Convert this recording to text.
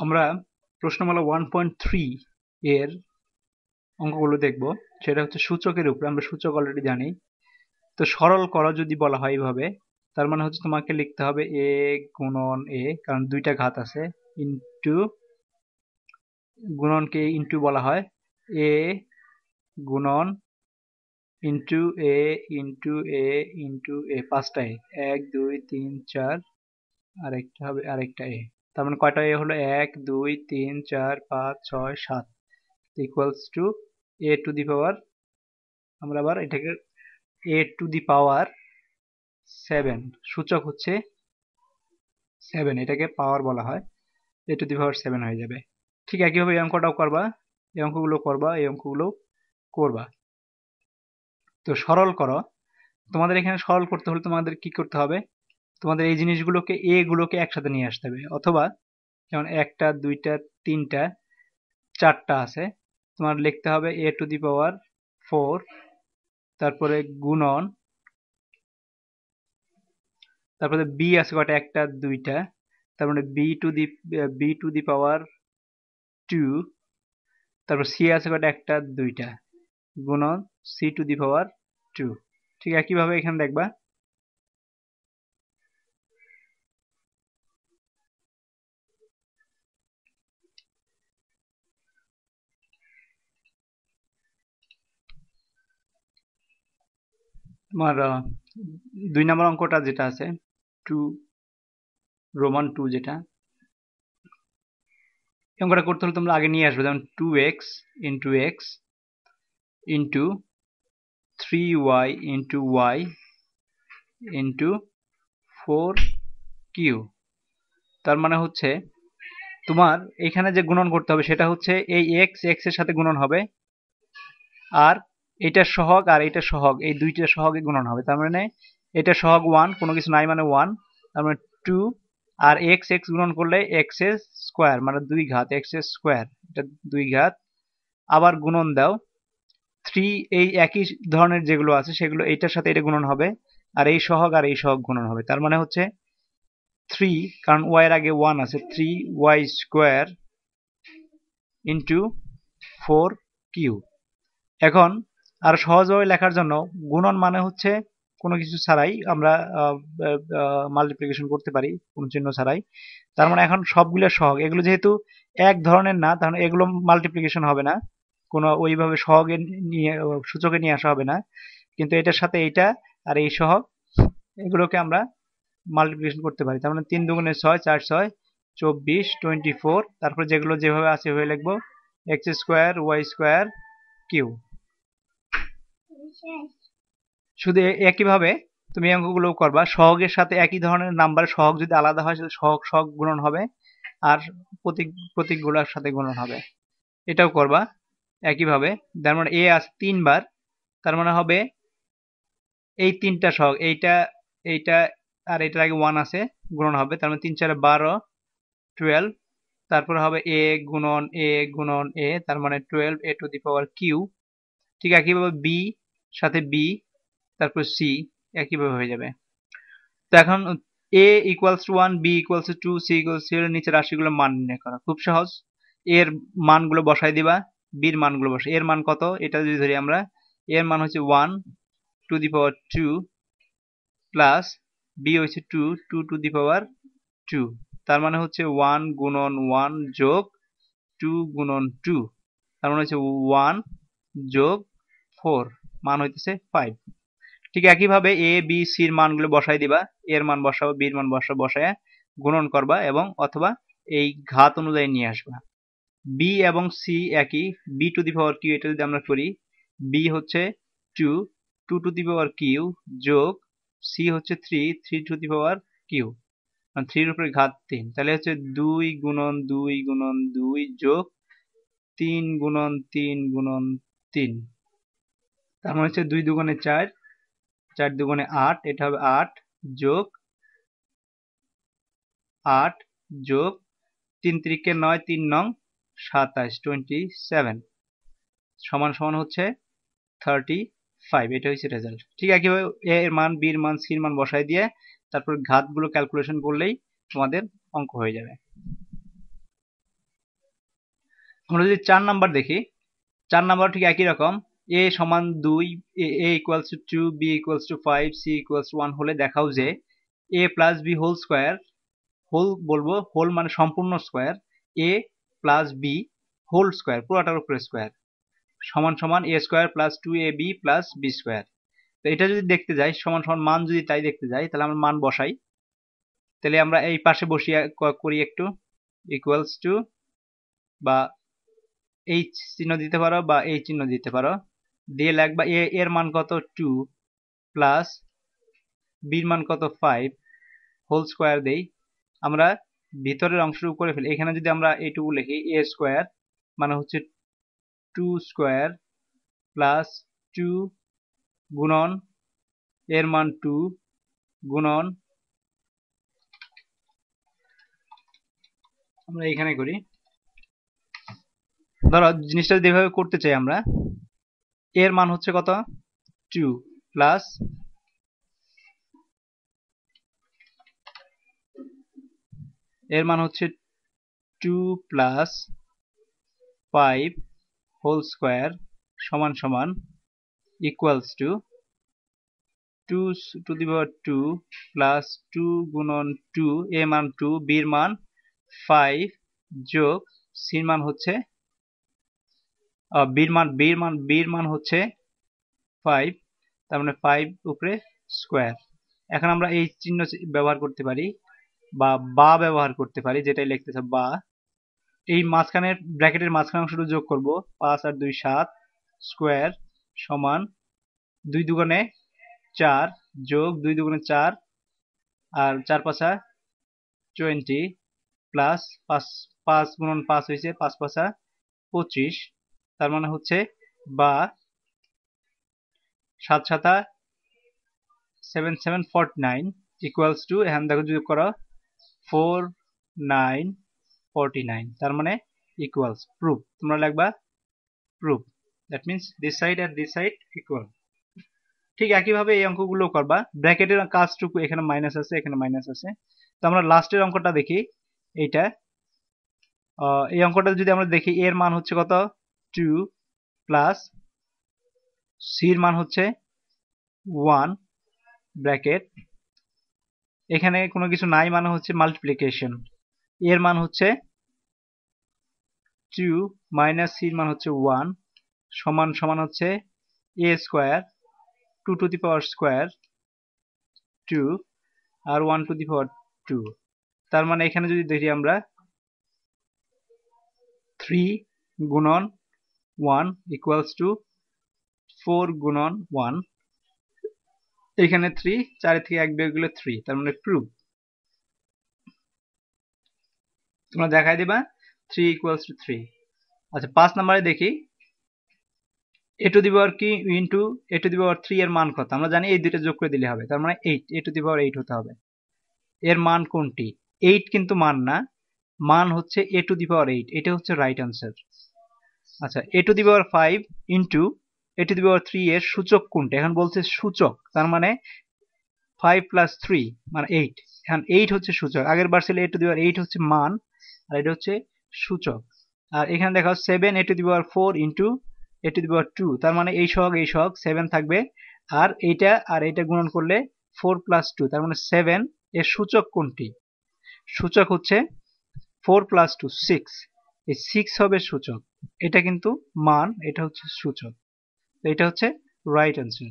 আমরা প্রশ্নমালা one point three এর অঙ্কগুলো দেখব, সেটা হচ্ছে সূচকের উপরে, আমরা সূচক অলরেডি জানি। তো সরল করা যদি বলা হয় এইভাবে, তার মানে হচ্ছে তোমাকে লিখতে হবে এ গুণন এ কারণ দুইটা ঘাত আছে ইন্টু গুণনকে ইন্টু বলা হয় এ গুণন into a into a into a পাঁচটা এ এক, দুই, তিন, চার, আরেকটা হবে, আরেকটা এ তার মানে কয়টা এ হলো? এক, দুই, তিন, চার, পাঁচ, ছয়, সাত। Equals to a to the power আমরা আবার এটাকে এ টু দি পাওয়ার সেভেন সূচক হচ্ছে সেভেন এটাকে পাওয়ার বলা হয়। এ টু দি পাওয়ার সেভেন হয়ে যাবে। ঠিক একইভাবে এই অঙ্কটাও করবা। এই অঙ্কগুলো করবা, এই অঙ্কগুলো করবা। তো সরল করো। তোমাদের এখানে সরল করতে হলে তোমাদের কি করতে হবে? তোমাদের এই জিনিসগুলোকে এ গুলোকে একসাথে নিয়ে আসতে হবে। অথবা যেমন একটা, দুইটা, তিনটা, চারটা আছে। তোমার লিখতে হবে এ টু দি পাওয়ার ফোর তারপরে গুণন, তারপরে বি আছে কটা একটা, দুইটা, তারপরে b to the b to the power two তারপর সি আছে কটা একটা, দুইটা, গুণন c to the power two ঠিক একইভাবে এখানে দেখবা। তোমার দুই নম্বর অঙ্কটা যেটা আছে, টু, রোমান টু যেটা অঙ্কটা করতে হলে তোমরা আগে নিয়ে আসবে। যেমন two x into x into three y into y into four q তার মানে হচ্ছে তোমার এখানে যে গুণন করতে হবে সেটা হচ্ছে এই এক্স এক্সের সাথে গুণন হবে। আর এটা সহগ আর এটা সহগ, এই দুইটা সহগে গুণন হবে। তার মানে এটা সহগ ওয়ান কোনো কিছু নাই মানে ওয়ান তার মানে টু আর এক্স এক্স গুণন করলে এক্সের স্কোয়ার মানে দুই ঘাত এক্সের স্কোয়ার এটা দুই ঘাত। আবার গুণন দাও থ্রি এই একই ধরনের যেগুলো আছে, সেগুলো এইটার সাথে এটা গুণন হবে, আর এই সহগ আর এই সহগ গুণন হবে। তার মানে হচ্ছে থ্রি কারণ ওয়াই এর আগে ওয়ান আছে three y square into four q এখন আর সহজভাবে লেখার জন্য গুণন মানে হচ্ছে কোনো কিছু ছাড়াই আমরা মাল্টিপ্লিকেশন করতে পারি কোনো চিহ্ন ছাড়াই। তার মানে এখন সবগুলো সহগ, এগুলো যেহেতু এক ধরনের না তাহলে এগুলো মাল্টিপ্লিকেশন হবে না। কোনো ওইভাবে সহগে নিয়ে, সূচকে নিয়ে আসা হবে না। কিন্তু এটার সাথে এইটা আর এই সহগ, এগুলোকে আমরা মাল্টিপ্লিকেশন করতে পারি। তার মানে তিন দুগুণে ছয়, চার ছয়, চব্বিশ টোয়েন্টি ফোর তারপর যেগুলো যেভাবে আছে হয়ে লিখব x square y square q শুধু একইভাবে তুমি অঙ্কগুলো করবা। সহগের সাথে একই ধরনের নাম্বার সহগ যদি আলাদা হয়, সেটা সহগ সহগ গুণন হবে আর প্রতীক, প্রতীকগুলোর সাথে গুণন হবে। এটাও করবা একইভাবে। তার মানে এ আছে তিনবার। তার মানে হবে এই তিনটা সহগ, এইটা এইটা আর এটার আগে ওয়ান আছে, গুণন হবে। তার মানে তিন, চারে, বারো টুয়েলভ তারপর হবে এ গুণন এ গুণন, এ। তার মানে twelve a to the power q. ঠিক একইভাবে বি সাথে বি তারপর সি একইভাবে হয়ে যাবে। তো এখন a equals to one b equals to two c equals to এর নিচে রাশিগুলো মান নির্ণয় করা। খুব সহজ। এর মানগুলো বসাই দিবা বির মানগুলো বসাই এর মান কত? এটা যদি ধরি আমরা এর মান হচ্ছে one to the power two plus b হচ্ছে two two to the power two তার মানে হচ্ছে ওয়ান গুণন ওয়ান যোগ টু গুণন টু তার মানে হচ্ছে ওয়ান যোগ ফোর মান হইতেছে ফাইভ ঠিক একইভাবে এ বি সির মানগুলো বসাই দিবা। এর মান বসাবো বির মান বসাবো বসায় গুণন করবা এবং অথবা এই ঘাত অনুযায়ী নিয়ে আসবা। বি এবং সি একই। B to the power q এটা যদি আমরা করি বি হচ্ছে two two to the power q যোগ সি হচ্ছে three three to the power q থ্রির উপরে ঘাত তিন। তাহলে হচ্ছে দুই গুণন দুই গুণন দুই যোগ তিন গুণন তিন গুণন তিন। তার মানে হচ্ছে দুই দুগুণে চার চার দুগুণে আট, এটা হবে আট যোগ আট যোগ তিন ত্রিকে নয়, তিন নং সাতাশ টোয়েন্টি সেভেন সমান সমান হচ্ছে থার্টি ফাইভ এটা হচ্ছে রেজাল্ট ঠিক একইভাবে এ এর মান বির মান সির মান বসাই দিয়ে তারপর ঘাতগুলো ক্যালকুলেশন করলেই তোমাদের অঙ্ক হয়ে যাবে। আমরা যদি চার নাম্বার দেখি, চার নাম্বার ঠিক একই রকম এ সমান দুই a equals to two b equals to five c equals to one হলে দেখাও যে a plus b whole square whole বলব হোল মানে সম্পূর্ণ square a plus b whole square পুরোটার উপরে স্কোয়ার সমান সমান a square plus two a b plus b square তো এটা যদি দেখতে যাই, সমান সমান মান যদি তাই দেখতে যাই, তাহলে আমরা মান বসাই। তাহলে আমরা এই পাশে বসিয়ে করি একটু ইকুয়ালস টু বা এই চিহ্ন দিতে পারো বা এই চিহ্ন দিতে পারো। দিয়ে লাগবা এ, এর মান কত? টু প্লাস বির মান কত? ফাইভ হোল স্কোয়ার দেই। আমরা ভিতরের অংশটুকু করে ফেলি। এখানে যদি আমরা এইটুকু লিখি এ স্কোয়ার মানে হচ্ছে টু স্কোয়ার প্লাস টু গুণন এর মান টু গুণন আমরা এখানে করি। ধরো, জিনিসটা যদি এভাবে করতে চাই আমরা এর মান হচ্ছে কত? টু প্লাস এর মান হচ্ছে two plus five whole square সমান সমান equals to two to the power two plus two গুণন টু এ মান টু বির মান ফাইভ যোগ সির মান হচ্ছে বির মান বির মান বির মান হচ্ছে ফাইভ তার মানে ফাইভ উপরে স্কোয়ার এখন আমরা এই চিহ্ন ব্যবহার করতে পারি, বা বা ব্যবহার করতে পারি, যেটাই লিখতেছে বা। এই মাঝখানের, ব্র্যাকেটের মাঝখানে অংশটা যোগ করব, পাঁচ আর দুই সাত স্কোয়ার সমান দুই দুগুণে চার যোগ দুই দুগুণে চার, আর চার পাঁচা টোয়েন্টি প্লাস পাঁচ পাঁচ গুণন পাঁচ হয়েছে, পাঁচ পাঁচা পঁচিশ। তার মানে হচ্ছে বা সাত সাতা seven seven forty nine equals to এখান দেখো যদি করো ফোর নাইন ফর্টি নাইন তার মানে ইকুয়ালস প্রুফ তোমরা লিখবা proof that means this side R this side equal ঠিক একইভাবে এই অঙ্কগুলো করবা ব্র্যাকেটের কাজটুকু এখানে মাইনাস আছে, এখানে মাইনাস আছে, তো আমরা লাস্টের অঙ্কটা দেখি, এইটা এই অঙ্কটা যদি আমরা দেখি, এর মান হচ্ছে কত? টু প্লাস সির মান হচ্ছে ওয়ান ব্র্যাকেট এখানে কোনো কিছু নাই মানে হচ্ছে মাল্টিপ্লিকেশন এর মান হচ্ছে টু মাইনাস সির মান হচ্ছে ওয়ান সমান সমান হচ্ছে a square two to the power square two R one to the power two তার মানে এখানে যদি দেখি আমরা থ্রি গুণন ওয়ান ইকুয়ালস টু ফোর গুণন ওয়ান এখানে থ্রি চার থেকে এক বিয়োগ গেলে থ্রি তার মানে প্রুফ তোমরা দেখাই দিবা থ্রি ইকুয়ালস টু থ্রি আচ্ছা পাঁচ নম্বরে দেখি। এ টু দি পাওয়ার কি into a to the power three এর মান কত? আমরা জানি এই দুইটা যোগ করে দিলে হবে, তার মানে eight a to the power eight হতে হবে। এর মান কোনটি? এইট কিন্তু মান না, মান হচ্ছে এ টু দি পাওয়ার এইট এটা হচ্ছে রাইট আনসার আচ্ছা a to the power five into a to the power three এর সূচক কোনটা? এখন বলছে সূচক, তার মানে ফাইভ প্লাস থ্রি মানে এইট এখন এইট হচ্ছে সূচক, আগের বার ছিল এ টু দি পাওয়ার এইট হচ্ছে মান, আর এটা হচ্ছে সূচক। আর এখানে দেখা seven a to the power four into a to the power two তার মানে এই সহগ এই সহগ সেভেন থাকবে। আর এইটা আর এইটা গুণন করলে ফোর প্লাস টু তার মানে সেভেন এর সূচক কোনটি? সূচক হচ্ছে ফোর প্লাস টু সিক্স এই সিক্স হবে সূচক। এটা কিন্তু মান এটা হচ্ছে সূচক। এটা হচ্ছে রাইট অ্যান্সার